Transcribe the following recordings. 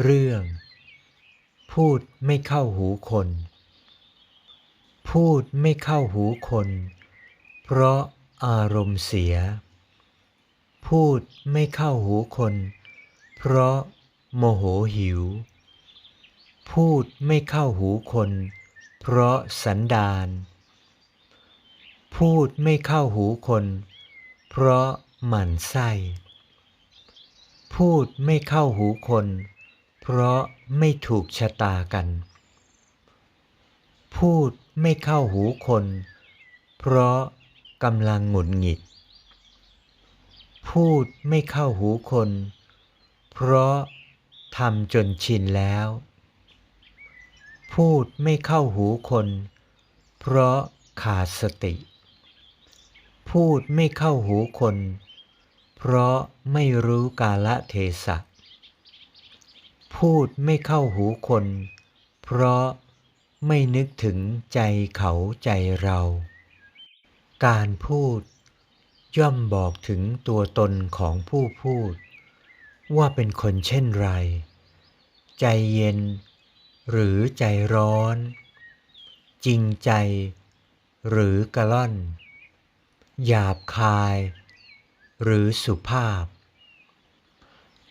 เรื่อง พูดไม่เข้าหูคน พูดไม่เข้าหูคน เพราะอารมณ์เสีย พูดไม่เข้าหูคน เพราะโมโหหิว พูดไม่เข้าหูคน เพราะสันดานพูดไม่เข้าหูคน เพราะหมั่นไส้ พูดไม่เข้าหูคน เพราะไม่ถูกชะตากัน พูดไม่เข้าหูคน เพราะกำลังหงุดหงิด พูดไม่เข้าหูคน เพราะทำจนชินแล้ว พูดไม่เข้าหูคน เพราะขาดสติ พูดไม่เข้าหูคน เพราะไม่รู้กาลเทศะ พูดไม่เข้าหูคน เพราะไม่นึกถึงใจเขาใจเรา การพูด ย่อมบอกถึงตัวตนของผู้พูด ว่าเป็นคนเช่นไร ใจเย็น หรือใจร้อน จริงใจ หรือกระล่อน หยาบคาย หรือสุภาพ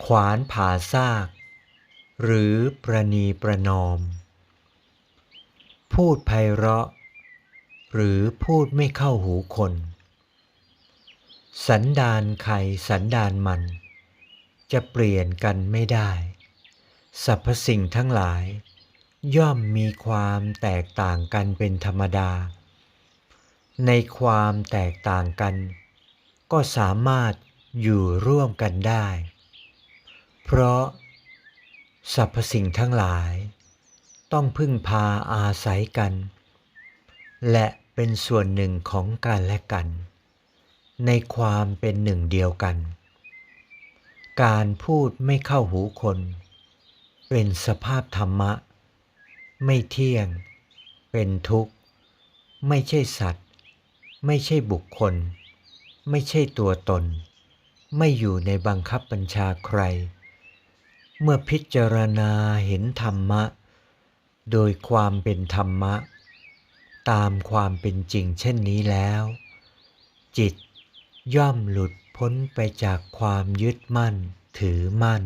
ขวานผ่าซาก หรือประนีประนอม พูดไพเราะ หรือพูดไม่เข้าหูคน สันดานใครสันดานมัน จะเปลี่ยนกันไม่ได้ สรรพสิ่งทั้งหลาย ย่อมมีความแตกต่างกันเป็นธรรมดา ในความแตกต่างกัน ก็สามารถอยู่ร่วมกันได้ เพราะ สรรพสิ่งทั้งหลาย ต้องพึ่งพาอาศัยกัน และเป็นส่วนหนึ่งของกันและกัน ในความเป็นหนึ่งเดียวกัน การพูดไม่เข้าหูคน เป็นสภาพธรรมะ ไม่เที่ยง เป็นทุกข์ ไม่ใช่สัตว์ ไม่ใช่บุคคล ไม่ใช่ตัวตน ไม่อยู่ในบังคับบัญชาใคร เมื่อพิจารณาเห็นธรรมะ โดยความเป็นธรรมะ ตามความเป็นจริงเช่นนี้แล้ว จิตย่อมหลุดพ้นไปจากความยึดมั่นถือมั่น